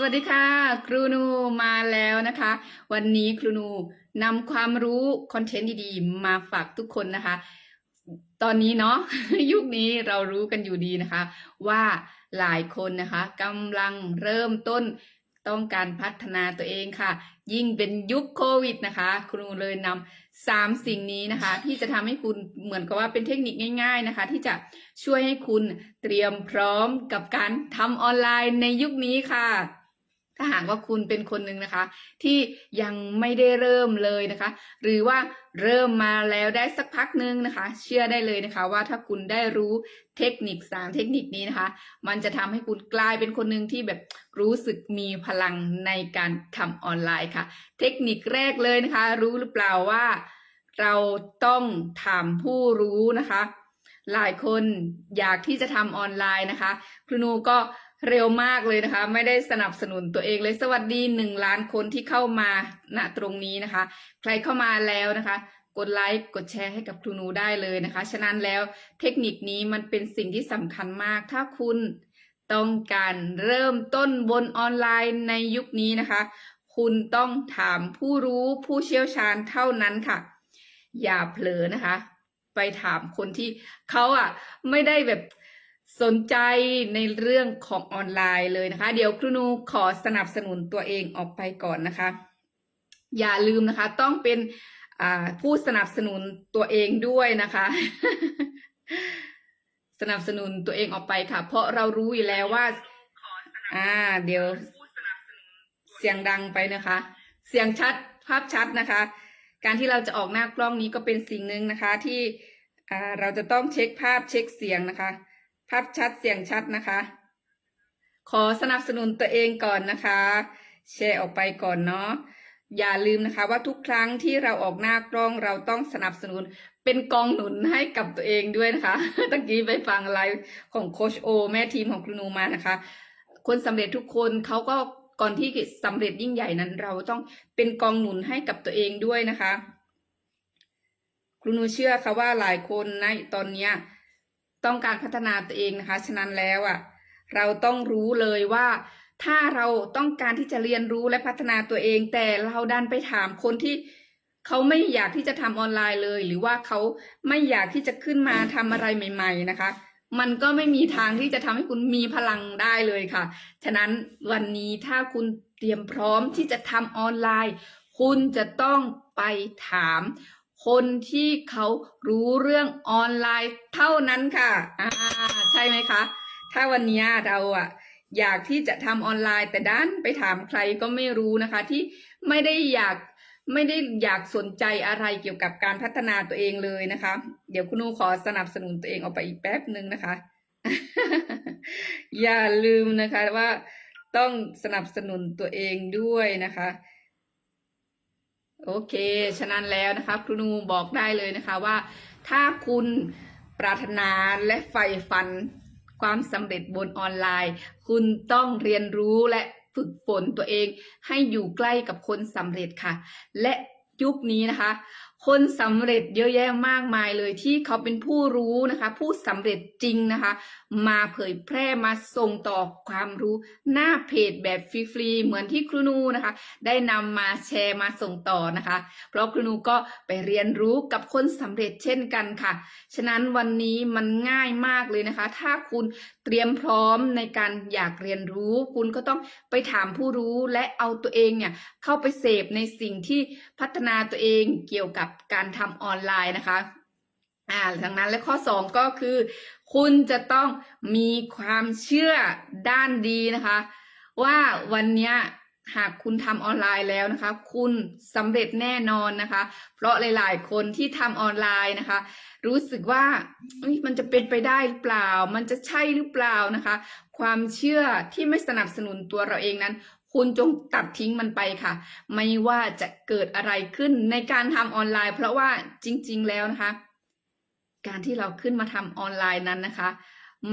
สวัสดีค่ะ ครูนูมาแล้วนะคะ วันนี้ครูนูนำความรู้คอนเทนต์ดีๆ มาฝากทุกคนนะคะ ตอนนี้เนาะยุคนี้เรารู้กันอยู่ดีนะคะ ว่าหลายคนนะคะกำลังเริ่มต้นต้องการพัฒนาตัวเองค่ะ ยิ่งเป็นยุคโควิดนะคะ ครูเลยนำสามสิ่งนี้นะคะ ที่จะทำให้คุณเหมือนกับว่าเป็นเทคนิคง่าย ๆนะคะ ที่จะช่วยให้คุณเตรียมพร้อมกับการทำออนไลน์ในยุคนี้ค่ะ ถ้าหากว่าคุณเป็นคนหนึ่งนะคะ ที่ยังไม่ได้เริ่มเลยนะคะ หรือว่าเริ่มมาแล้วได้สักพักหนึ่งนะคะ เชื่อได้เลยนะคะ ว่าถ้าคุณได้รู้เทคนิคสามเทคนิคนี้นะคะ มันจะทำให้คุณกลายเป็นคนหนึ่งที่แบบรู้สึกมีพลังในการทำออนไลน์ค่ะ เทคนิคแรกเลยนะคะ รู้หรือเปล่าว่า เราต้องถามผู้รู้นะคะ หลายคนอยากที่จะทำออนไลน์นะคะครูนูก็ เร็วมากเลยนะคะ ไม่ได้สนับสนุนตัวเองเลยสวัสดีหนึ่งล้านคนที่เข้ามาณตรงนี้นะคะ ใครเข้ามาแล้วนะคะ กดไลค์กดแชร์ให้กับครูนูได้เลยนะคะ ฉะนั้นแล้วเทคนิคนี้มันเป็นสิ่งที่สำคัญมาก ถ้าคุณต้องการเริ่มต้นบนออนไลน์ในยุคนี้นะคะ คุณต้องถามผู้รู้ผู้เชี่ยวชาญเท่านั้นค่ะ อย่าเผลอนะคะ ไปถามคนที่เขาอะไม่ได้แบบ สนใจในเรื่องของออนไลน์เลยนะคะ เดี๋ยวครูนูขอสนับสนุนตัวเองออกไปก่อนนะคะ อย่าลืมนะคะ ต้องเป็นผู้สนับสนุนตัวเองด้วยนะคะ สนับสนุนตัวเองออกไปค่ะ เพราะเรารู้อยู่แล้วว่า อ่า เดี๋ยว เสียงดังไปนะคะ เสียงชัดภาพชัดนะคะ การที่เราจะออกหน้ากล้องนี้ก็เป็นสิ่งหนึ่งนะคะ ที่เราจะต้องเช็คภาพเช็คเสียงนะคะ ภาพชัดเสียงชัดนะคะ ขอสนับสนุนตัวเองก่อนนะคะ แชร์ออกไปก่อนเนาะอย่าลืมนะคะว่าทุกครั้งที่เราออกหน้ากล้องเราต้องสนับสนุนเป็นกองหนุนให้กับตัวเองด้วยนะคะตะกี้ไปฟังไลฟ์ของโคชโอ แม่ทีมของครูนูมานะคะ คนสำเร็จทุกคนเขาก็ก่อนที่สำเร็จยิ่งใหญ่นั้น เราต้องเป็นกองหนุนให้กับตัวเองด้วยนะคะ ครูนูเชื่อค่ะว่าหลายคนในตอนเนี้ย ต้องการพัฒนาตัวเองนะคะ ฉะนั้นแล้วอะเราต้องรู้เลยว่า ถ้าเราต้องการที่จะเรียนรู้และพัฒนาตัวเอง แต่เราดันไปถามคนที่เขาไม่อยากที่จะทำออนไลน์เลย หรือว่าเขาไม่อยากที่จะขึ้นมาทำอะไรใหม่ ๆ นะคะมันก็ไม่มีทางที่จะทำให้คุณมีพลังได้เลยค่ะ ฉะนั้นวันนี้ถ้าคุณเตรียมพร้อมที่จะทำออนไลน์ คุณจะต้องไปถาม คนที่เขารู้เรื่องออนไลน์เท่านั้นค่ะ อ่า ใช่ไหมคะ ถ้าวันนี้เราอะอยากที่จะทำออนไลน์แต่ด้านไปถามใครก็ไม่รู้นะคะ ที่ไม่ได้อยากไม่ได้อยากสนใจอะไรเกี่ยวกับการพัฒนาตัวเองเลยนะคะ เดี๋ยวคุณนูขอสนับสนุนตัวเองออกไปอีกแป๊บหนึ่งนะคะ อย่าลืมนะคะว่าต้องสนับสนุนตัวเองด้วยนะคะ โอเค ฉะนั้นแล้วนะคะครูนูบอกได้เลยนะคะว่า ถ้าคุณปรารถนาและใฝ่ฝันความสำเร็จบนออนไลน์ คุณต้องเรียนรู้และฝึกฝนตัวเองให้อยู่ใกล้กับคนสำเร็จค่ะ และยุคนี้นะคะ คนสำเร็จเยอะแยะมากมายเลยที่เขาเป็นผู้รู้นะคะ ผู้สำเร็จจริงนะคะ มาเผยแพร่มาส่งต่อความรู้หน้าเพจแบบฟรีๆเหมือนที่ครูนูนะคะ ได้นำมาแชร์มาส่งต่อนะคะ เพราะครูนูก็ไปเรียนรู้กับคนสำเร็จเช่นกันค่ะ ฉะนั้นวันนี้มันง่ายมากเลยนะคะ ถ้าคุณ เตรียมพร้อมในการอยากเรียนรู้ คุณก็ต้องไปถามผู้รู้และเอาตัวเองเนี่ยเข้าไปเสพในสิ่งที่พัฒนาตัวเองเกี่ยวกับการทำออนไลน์นะคะอ่าดังนั้นและข้อสองก็คือ คุณจะต้องมีความเชื่อด้านดีนะคะ ว่าวันนี้หากคุณทำออนไลน์แล้วนะคะ คุณสำเร็จแน่นอนนะคะ เพราะหลาย ๆ คนที่ทำออนไลน์นะคะรู้สึกว่ามันจะเป็นไปได้หรือเปล่า มันจะใช่หรือเปล่านะคะ ความเชื่อที่ไม่สนับสนุนตัวเราเองนั้น คุณจงตัดทิ้งมันไปค่ะ ไม่ว่าจะเกิดอะไรขึ้นในการทำออนไลน์ เพราะว่าจริง ๆ แล้วนะคะ การที่เราขึ้นมาทำออนไลน์นั้นนะคะ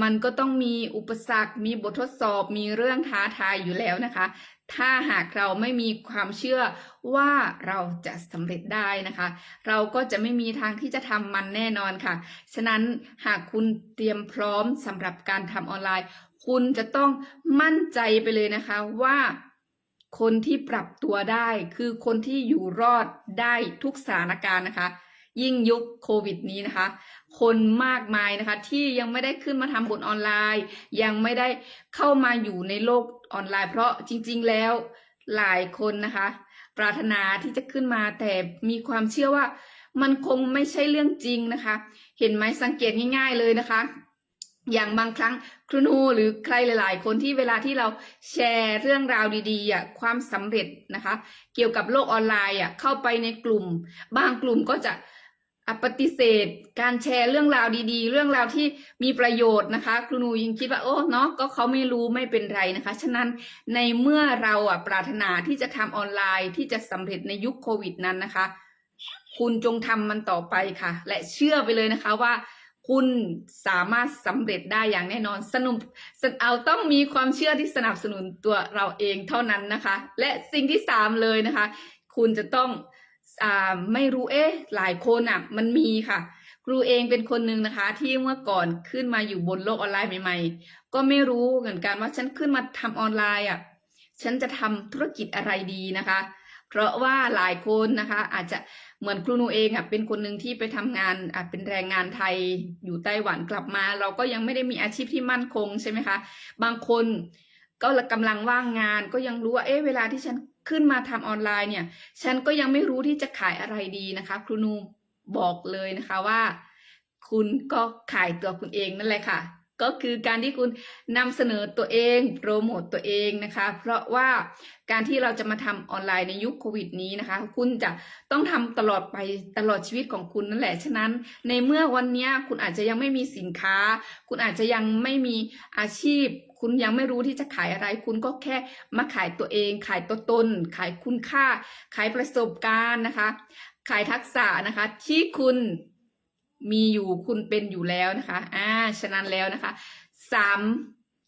มันก็ต้องมีอุปสรรค มีบททดสอบ มีเรื่องท้าทายอยู่แล้วนะคะ ถ้าหากเราไม่มีความเชื่อว่าเราจะสำเร็จได้นะคะ เราก็จะไม่มีทางที่จะทำมันแน่นอนค่ะ ฉะนั้นหากคุณเตรียมพร้อมสำหรับการทำออนไลน์ คุณจะต้องมั่นใจไปเลยนะคะว่าคนที่ปรับตัวได้ คือคนที่อยู่รอดได้ทุกสถานการณ์นะคะ ยิ่งยุคโควิดนี้นะคะ คนมากมายนะคะที่ยังไม่ได้ขึ้นมาทำบนออนไลน์ ยังไม่ได้เข้ามาอยู่ในโลกออนไลน์ เพราะจริง ๆ แล้วหลายคนนะคะ ปรารถนาที่จะขึ้นมาแต่มีความเชื่อว่ามันคงไม่ใช่เรื่องจริงนะคะ เห็นไหมสังเกตง่าย ๆเลยนะคะ อย่างบางครั้งครูนูหรือใครหลาย ๆ คนที่เวลาที่เราแชร์เรื่องราวดีๆอะความสำเร็จนะคะ เกี่ยวกับโลกออนไลน์อะเข้าไปในกลุ่ม บางกลุ่มก็จะ อปฏิเสธ การแชร์เรื่องราวดีๆ เรื่องราวที่มีประโยชน์นะคะ ครูนูยังคิดว่าโอ้เนาะก็เขาไม่รู้ไม่เป็นไรนะคะ ฉะนั้นในเมื่อเราอะปรารถนาที่จะทำออนไลน์ที่จะสำเร็จในยุคโควิดนั้นนะคะ คุณจงทำมันต่อไปค่ะ และเชื่อไปเลยนะคะว่าคุณสามารถสำเร็จได้อย่างแน่นอนสนุกเอาต้องมีความเชื่อที่สนับสนุนตัวเราเองเท่านั้นนะคะ และสิ่งที่สามเลยนะคะ คุณจะต้อง ไม่รู้เอ๊ะหลายคนอะ มันมีค่ะ ครูเองเป็นคนหนึ่งนะคะ ที่เมื่อก่อนขึ้นมาอยู่บนโลกออนไลน์ใหม่ ๆ ก็ไม่รู้เหมือนกันว่าฉันขึ้นมาทำออนไลน์อะฉันจะทำธุรกิจอะไรดีนะคะ เพราะว่าหลายคนนะคะ อาจจะเหมือนครูนูเองอะเป็นคนหนึ่งที่ไปทำงานอาจเป็นแรงงานไทยอยู่ไต้หวันกลับมา เราก็ยังไม่ได้มีอาชีพที่มั่นคงใช่ไหมคะ บางคนก็กำลังว่างงานก็ยังรู้ว่าเอ๊ะเวลาที่ฉัน ขึ้นมาทำออนไลน์เนี่ย ฉันก็ยังไม่รู้ที่จะขายอะไรดีนะคะ ครูนูบอกเลยนะคะว่า คุณก็ขายตัวคุณเองนั่นแหละค่ะ ก็คือการที่คุณนำเสนอตัวเองโปรโมตตัวเองนะคะ เพราะว่าการที่เราจะมาทำออนไลน์ในยุคโควิดนี้นะคะ คุณจะต้องทำตลอดไปตลอดชีวิตของคุณนั่นแหละ ฉะนั้น ในเมื่อวันนี้คุณอาจจะยังไม่มีสินค้า คุณอาจจะยังไม่มีอาชีพ คุณยังไม่รู้ที่จะขายอะไร คุณก็แค่มาขายตัวเอง ขายตัวตน ขายคุณค่า ขายประสบการณ์นะคะ ขายทักษะนะคะ ที่คุณมีอยู่คุณเป็นอยู่แล้วนะคะอ่าฉะนั้นแล้วนะคะสาม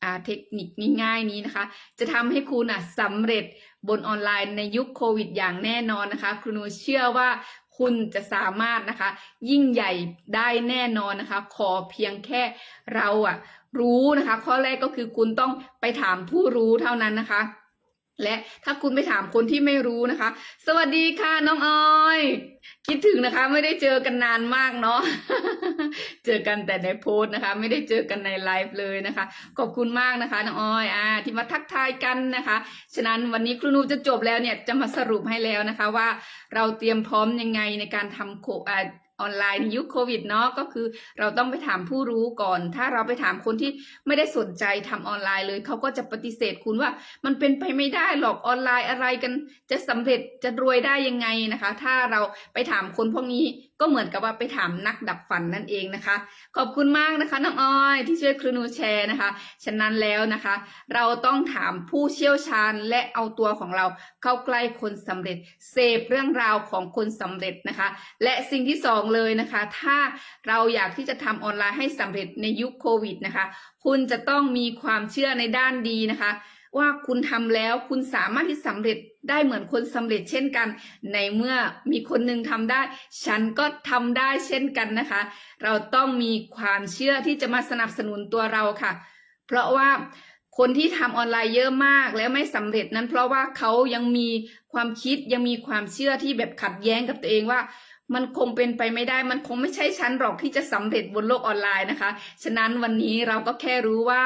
อ่าเทคนิคง่ายๆนี้นะคะ จะทำให้คุณอะสำเร็จบนออนไลน์ในยุคโควิดอย่างแน่นอนนะคะ ครูนูเชื่อว่า คุณจะสามารถนะคะ ยิ่งใหญ่ได้แน่นอนนะคะ ขอเพียงแค่เราอะรู้นะคะ ข้อแรกก็คือคุณต้องไปถามผู้รู้เท่านั้นนะคะ และถ้าคุณไปถามคนที่ไม่รู้นะคะ สวัสดีค่ะน้องออย คิดถึงนะคะ ไม่ได้เจอกันนานมากเนาะเจอกันแต่ในโพสต์นะคะ ไม่ได้เจอกันในไลฟ์เลยนะคะ ขอบคุณมากนะคะน้องออยอ่าที่มาทักทายกันนะคะ ฉะนั้นวันนี้ครูนูจะจบแล้วเนี่ยจะมาสรุปให้แล้วนะคะว่าเราเตรียมพร้อมยังไงในการทำโคอ่า ออนไลน์ในยุคโควิดเนาะก็คือเราต้องไปถามผู้รู้ก่อน ถ้าเราไปถามคนที่ไม่ได้สนใจทำออนไลน์เลย เขาก็จะปฏิเสธคุณว่ามันเป็นไปไม่ได้หรอกออนไลน์อะไรกัน จะสำเร็จจะรวยได้ยังไงนะคะ ถ้าเราไปถามคนพวกนี้ก็เหมือนกับว่าไปถามนักดับฝันนั่นเองนะคะ ขอบคุณมากนะคะน้องอ้อยที่ช่วยครูนูแชร์นะคะ ฉะนั้นแล้วนะคะ เราต้องถามผู้เชี่ยวชาญและเอาตัวของเราเข้าใกล้คนสำเร็จเสพเรื่องราวของคนสำเร็จนะคะ และสิ่งที่สองเลยนะคะ ถ้าเราอยากที่จะทำออนไลน์ให้สำเร็จในยุคโควิดนะคะ คุณจะต้องมีความเชื่อในด้านดีนะคะ ว่าคุณทำแล้วคุณสามารถที่สำเร็จได้เหมือนคนสำเร็จเช่นกัน ในเมื่อมีคนหนึ่งทำได้ ฉันก็ทำได้เช่นกันนะคะ เราต้องมีความเชื่อที่จะมาสนับสนุนตัวเราค่ะ เพราะว่าคนที่ทำออนไลน์เยอะมากแล้วไม่สำเร็จนั้นเพราะว่าเขายังมีความคิดยังมีความเชื่อที่แบบขัดแย้งกับตัวเองว่า มันคงเป็นไปไม่ได้ มันคงไม่ใช่ฉันหรอกที่จะสำเร็จบนโลกออนไลน์นะคะ ฉะนั้นวันนี้เราก็แค่รู้ว่า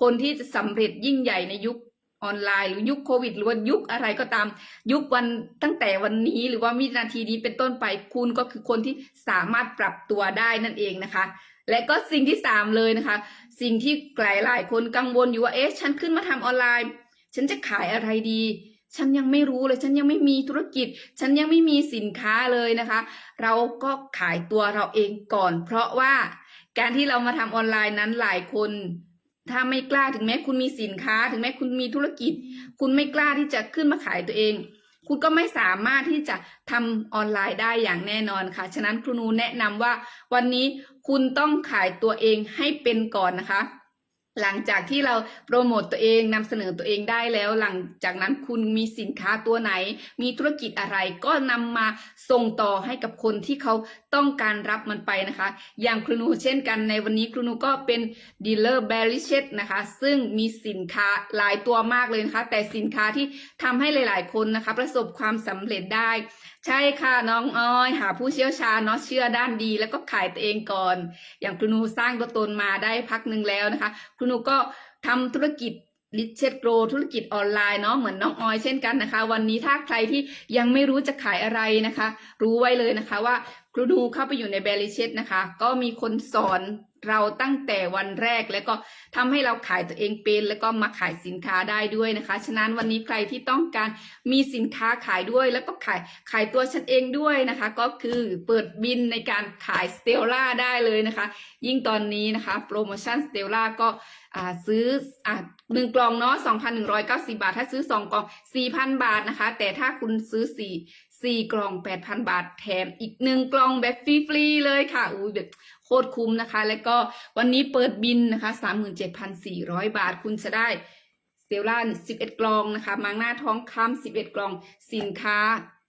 คนที่จะสำเร็จยิ่งใหญ่ในยุคออนไลน์ หรือยุคโควิด หรือว่ายุคอะไรก็ตาม ยุควันตั้งแต่วันนี้หรือว่าวินาทีนี้เป็นต้นไปคุณก็คือคนที่สามารถปรับตัวได้นั่นเองนะคะ และก็สิ่งที่สามเลยนะคะ สิ่งที่หลายหลายคนกังวลอยู่ว่าเอ๊ะฉันขึ้นมาทำออนไลน์ ฉันจะขายอะไรดี ฉันยังไม่รู้เลย ฉันยังไม่มีธุรกิจ ฉันยังไม่มีสินค้าเลยนะคะ เราก็ขายตัวเราเองก่อน เพราะว่าการที่เรามาทำออนไลน์นั้นหลายคน ถ้าไม่กล้าถึงแม้คุณมีสินค้า ถึงแม้คุณมีธุรกิจ คุณไม่กล้าที่จะขึ้นมาขายตัวเอง คุณก็ไม่สามารถที่จะทำออนไลน์ได้อย่างแน่นอนค่ะ ฉะนั้นครูนูแนะนำว่าวันนี้คุณต้องขายตัวเองให้เป็นก่อนนะคะ หลังจากที่เราโปรโมตตัวเองนำเสนอตัวเองได้แล้ว หลังจากนั้นคุณมีสินค้าตัวไหน มีธุรกิจอะไรก็นำมาส่งต่อให้กับคนที่เขาต้องการรับมันไปนะคะ อย่างครูนูเช่นกันในวันนี้ครูนูก็เป็นดีลเลอร์แบริเชตนะคะ ซึ่งมีสินค้าหลายตัวมากเลยนะคะ แต่สินค้าที่ทำให้หลาย ๆ คนนะคะ ประสบความสำเร็จได้ ใช่ค่ะน้องอ้อย หาผู้เชี่ยวชาญเนาะเชื่อด้านดี แล้วก็ขายตัวเองก่อน อย่างครูนูสร้างตัวตนมาได้พักหนึ่งแล้วนะคะครูนูก็ทำธุรกิจลิเชตโกรธุรกิจออนไลน์เนาะเหมือนน้องออยเช่นกันนะคะ วันนี้ถ้าใครที่ยังไม่รู้จะขายอะไรนะคะ รู้ไว้เลยนะคะว่าครูนูเข้าไปอยู่ในแบริเชตนะคะ ก็มีคนสอน เราตั้งแต่วันแรกแล้วก็ทำให้เราขายตัวเองเป็น แล้วก็มาขายสินค้าได้ด้วยนะคะ ฉะนั้นวันนี้ใครที่ต้องการมีสินค้าขายด้วย แล้วก็ขายขายตัวฉันเองด้วยนะคะ ก็คือเปิดบินในการขายสเตลล่าได้เลยนะคะ ยิ่งตอนนี้นะคะโปรโมชั่นสเตลล่าก็ซื้ออหนึ่งกล่องเนาะ2,190บาท ถ้าซื้อ2กล่อง4,000บาทนะคะ แต่ถ้าคุณซื้อ4 4กล่อง8,000บาทแถมอีก1กล่องแบบฟรีๆเลยค่ะอุ้ยแบบ โคตรคุ้มนะคะ แล้วก็วันนี้เปิดบินนะคะ 37,400 บาทคุณจะได้เตลล่า11 กล่องนะคะ มังหน้าท้องคำ11 กล่อง สินค้า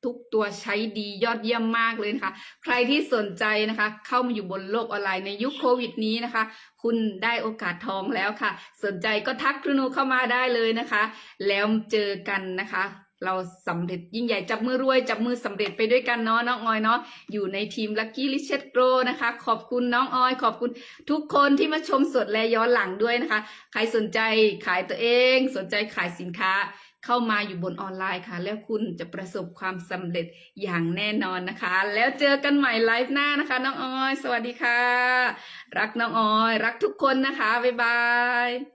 ทุกตัวใช้ดียอดเยี่ยมมากเลยนะคะ ใครที่สนใจนะคะ เข้ามาอยู่บนโลกออนไลน์ในยุคโควิดนี้นะคะ คุณได้โอกาสทองแล้วค่ะ สนใจก็ทักครูนูเข้ามาได้เลยนะคะ แล้วเจอกันนะคะ เราสำเร็จยิ่งใหญ่จับมือรวย จับมือสำเร็จไปด้วยกันเนาะน้องออยเนาะอยู่ในทีม Lucky r i c h e t Grow นะคะ ขอบคุณน้องออย ขอบคุณทุกคนที่มาชมสดและย้อนหลังด้วยนะคะ ใครสนใจขายตัวเอง สนใจขายสินค้าเข้ามาอยู่บนออนไลน์ค่ะ แล้วคุณจะประสบความสำเร็จอย่างแน่นอนนะคะ แล้วเจอกันใหม่ไลฟ์หน้านะคะ น้องออย สวัสดีค่ะ รักน้องออย รักทุกคนนะคะ บ๊ายบาย